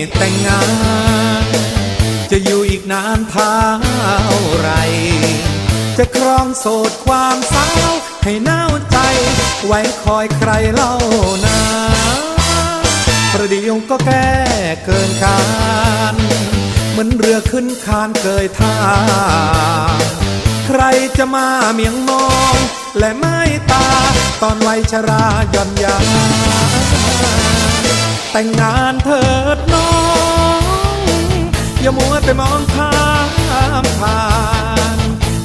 ่แต่งงาน จะอยู่อีกนานเท่าไร จะครองโสดความสาวให้น่าวใจ ไว้คอยใครเล่านาประเดี๋ยวก็แก้เกินการเหมือนเรือขึ้นคานเกยท่า ใครจะมาเมียงมอง และไม่ตาตอนวัยชราย่อนยาน แต่งงานเถิดน้อง อย่ามัวแต่มองข้ามผ่าน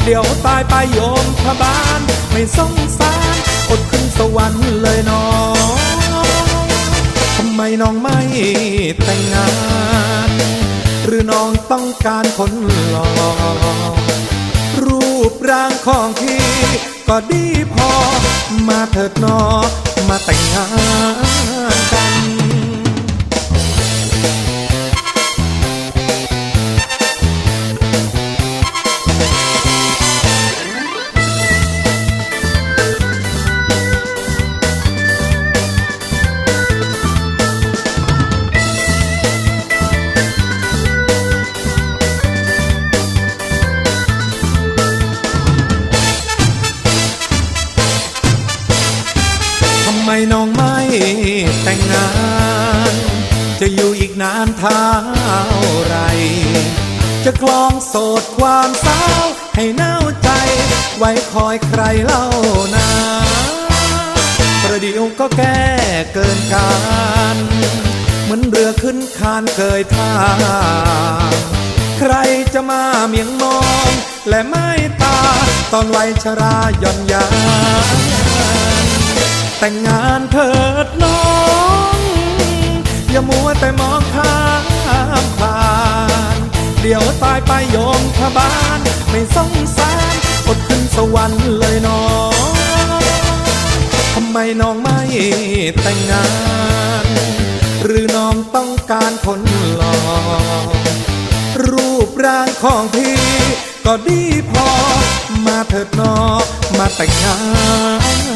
เดี๋ยวตายไปโยมพบาลไม่สงสารอดขึ้นสวรรค์เลยน้องทำไมน้องไม่แต่งงาน หรือน้องต้องการคนหล่อรูปร่างของพี่ก็ดีพอ มาเถิดนอมาแต่งงานกัน แต่งงาน จะอยู่อีกนานเท่าไร จะคลองโสดความสาวให้เน่าใจ ไว้คอยใครเล่านาประเดี๋ยวก็แก้เกินการ เหมือนเรือขึ้นคานเกยท่า ใครจะมาเมียงมอง และไม่ตา ตอนวัยชราย่อนยานแต่งงานเถิดน้อ แต่มองข้ามผ่านเดี๋ยวตายไปโยมพบาลไม่สงสารอดขึ้นสวรรค์เลยน้องทำไมน้องไม่แต่งงาน หรือน้องต้องการคนหล่อรูปร่างของพี่ก็ดีพอ มาเถิดนอมาแต่งงาน